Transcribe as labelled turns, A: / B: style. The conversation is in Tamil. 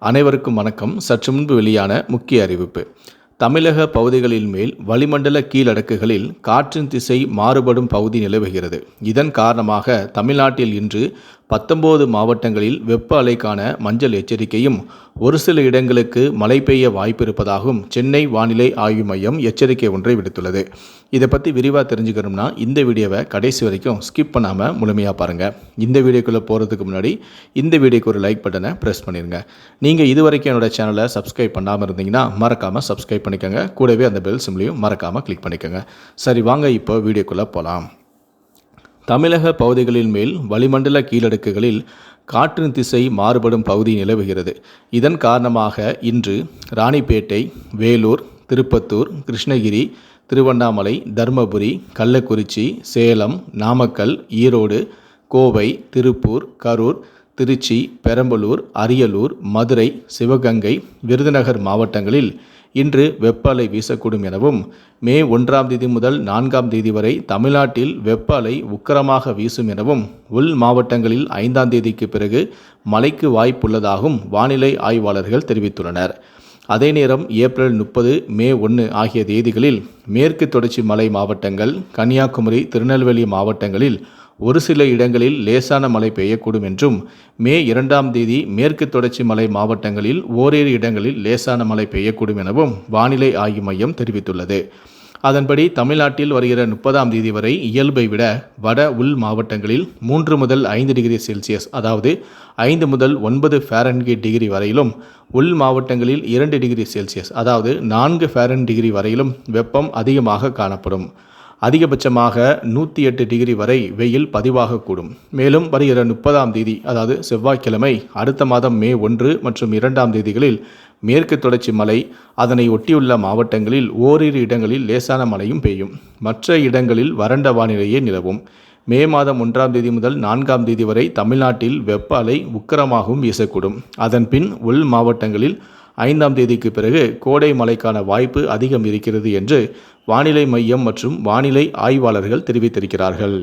A: அனைவருக்கும் வணக்கம். சற்று முன்பு வெளியான முக்கிய அறிவிப்பு. தமிழக பகுதிகளின் மேல் வளிமண்டல கீழடக்குகளில் காற்றின் திசை மாறுபடும் பகுதி நிலவுகிறது. இதன் காரணமாக தமிழ்நாட்டில் இன்று பத்தொன்பது மாவட்டங்களில் வெப்ப அலைக்கான மஞ்சள் எச்சரிக்கையும் ஒரு சில இடங்களுக்கு மழை பெய்ய வாய்ப்பு இருப்பதாகவும் சென்னை வானிலை ஆய்வு மையம் எச்சரிக்கை ஒன்றை விடுத்துள்ளது. இதை பற்றி விரிவாக தெரிஞ்சுக்கணும்னா இந்த வீடியோவை கடைசி வரைக்கும் ஸ்கிப் பண்ணாமல் முழுமையாக பாருங்கள் இந்த வீடியோக்குள்ளே போகிறதுக்கு முன்னாடி இந்த வீடியோக்கு ஒரு லைக் பட்டனை ப்ரெஸ் பண்ணிடுங்க நீங்கள் இது வரைக்கும் என்னோடய சேனலை சப்ஸ்கிரைப் பண்ணாமல் இருந்தீங்கன்னா மறக்காமல் சப்ஸ்கிரைப் பண்ணிக்கோங்க. கூடவே அந்த பெல் சிம்லையும் மறக்காமல் கிளிக் பண்ணிக்கோங்க. சரி வாங்க இப்போ வீடியோக்குள்ளே போகலாம் தமிழக பகுதிகளின் மேல் வளிமண்டல கீழடுக்குகளில் காற்றின் திசை மாறுபடும் பகுதி நிலவுகிறது. இதன் காரணமாக இன்று ராணிப்பேட்டை வேலூர் திருப்பத்தூர் கிருஷ்ணகிரி திருவண்ணாமலை தருமபுரி கள்ளக்குறிச்சி சேலம் நாமக்கல் ஈரோடு கோவை திருப்பூர் கரூர் திருச்சி பெரம்பலூர் அரியலூர் மதுரை சிவகங்கை விருதுநகர் மாவட்டங்களில் இன்று வெப்ப அலை வீசக்கூடும் எனவும் மே ஒன்றாம் தேதி முதல் நான்காம் தேதி வரை தமிழ்நாட்டில் வெப்ப அலை உக்கிரமாக வீசும் எனவும் உள் மாவட்டங்களில் ஐந்தாம் தேதிக்கு பிறகு மழைக்கு வாய்ப்புள்ளதாகவும் வானிலை ஆய்வாளர்கள் தெரிவித்துள்ளனர். அதே நேரம் ஏப்ரல் முப்பது மே ஒன்று ஆகிய தேதிகளில் மேற்கு தொடர்ச்சி மலை மாவட்டங்கள் கன்னியாகுமரி திருநெல்வேலி மாவட்டங்களில் ஒரு சில இடங்களில் லேசான மழை பெய்யக்கூடும் என்றும் மே இரண்டாம் தேதி மேற்கு தொடர்ச்சி மலை மாவட்டங்களில் ஓரிரு இடங்களில் லேசான மழை பெய்யக்கூடும் எனவும் வானிலை ஆய்வு மையம் தெரிவித்துள்ளது. அதன்படி தமிழ்நாட்டில் வருகிற முப்பதாம் தேதி வரை இயல்பை விட வட உள் மாவட்டங்களில் மூன்று முதல் ஐந்து டிகிரி செல்சியஸ் அதாவது ஐந்து முதல் ஒன்பது ஃபேரன்கீட் டிகிரி வரையிலும் உள் மாவட்டங்களில் இரண்டு டிகிரி செல்சியஸ் அதாவது நான்கு ஃபேரன் டிகிரி வரையிலும் வெப்பம் அதிகமாக காணப்படும். அதிகபட்சமாக நூற்றி எட்டு டிகிரி வரை வெயில் பதிவாகக்கூடும். மேலும் வருகிற முப்பதாம் தேதி அதாவது செவ்வாய்க்கிழமை அடுத்த மாதம் மே ஒன்று மற்றும் இரண்டாம் தேதிகளில் மேற்கு தொடர்ச்சி மலை அதனை ஒட்டியுள்ள மாவட்டங்களில் ஓரிரு இடங்களில் லேசான மழையும் பெய்யும். மற்ற இடங்களில் வறண்ட வானிலையே நிலவும். மே மாதம் ஒன்றாம் தேதி முதல் நான்காம் தேதி வரை தமிழ்நாட்டில் வெப்ப அலை உக்கிரமாகவும் வீசக்கூடும். அதன்பின் உள் மாவட்டங்களில் ஐந்தாம் தேதிக்கு பிறகு கோடை மழைக்கான வாய்ப்பு அதிகம் இருக்கிறது என்று வானிலை மையம் மற்றும் வானிலை ஆய்வாளர்கள் தெரிவித்திருக்கிறார்கள்.